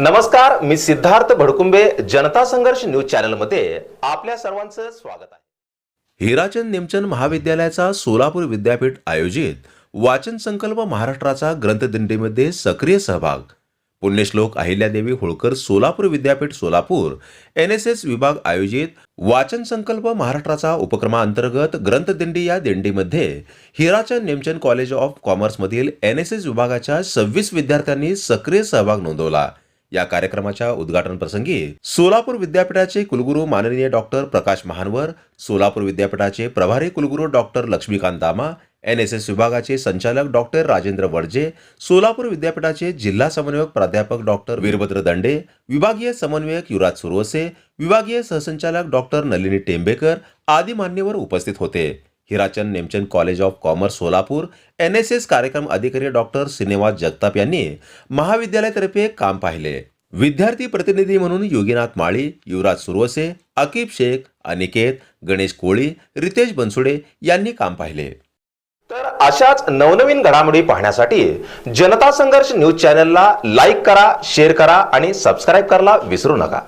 नमस्कार मी सिद्धार्थ भडकुंबे जनता संघर्ष न्यूज चॅनलमध्ये आपल्या सर्वांचं स्वागत आहे. हिराचंद निमचंद महाविद्यालयाचा सोलापूर विद्यापीठ आयोजित वाचन संकल्प महाराष्ट्राचा ग्रंथदिंडीमध्ये सक्रिय सहभाग. पुण्यश्लोक अहिल्यादेवी होळकर सोलापूर विद्यापीठ सोलापूर एन एस एस विभाग आयोजित वाचन संकल्प महाराष्ट्राचा उपक्रमाअंतर्गत ग्रंथदिंडी या दिंडीमध्ये हिराचंद नेमचंद कॉलेज ऑफ कॉमर्समधील एन एस एस विभागाच्या सव्वीस विद्यार्थ्यांनी सक्रिय सहभाग नोंदवला. या कार्यक्रमाच्या उद्घाटन प्रसंगी सोलापूर विद्यापीठाचे कुलगुरू माननीय डॉक्टर प्रकाश महानवर सोलापूर विद्यापीठाचे प्रभारी कुलगुरू डॉक्टर लक्ष्मीकांत दामा एन एस एस विभागाचे संचालक डॉक्टर राजेंद्र वडजे सोलापूर विद्यापीठाचे जिल्हा समन्वयक प्राध्यापक डॉक्टर वीरभद्र दंडे विभागीय समन्वयक युवराज सुरवसे विभागीय सहसंचालक डॉक्टर नलिनी टेंबेकर आदी मान्यवर उपस्थित होते. Hirachand Nemchand college of commerce Solapur N S S कार्यक्रम अधिकारी डॉक्टर श्रीनिवास जगताप यांनी महाविद्यालयातर्फे काम पाहिले. विद्यार्थी प्रतिनिधी म्हणून योगीनाथ माळी युवराज सुरवसे अकीब शेख अनिकेत गणेश कोळी रितेश बनसुडे यांनी काम पाहिले. तर अशाच नवनवीन घडामोडी पाहण्यासाठी जनता संघर्ष न्यूज चॅनलला लाईक करा शेअर करा आणि सबस्क्राईब करायला विसरू नका.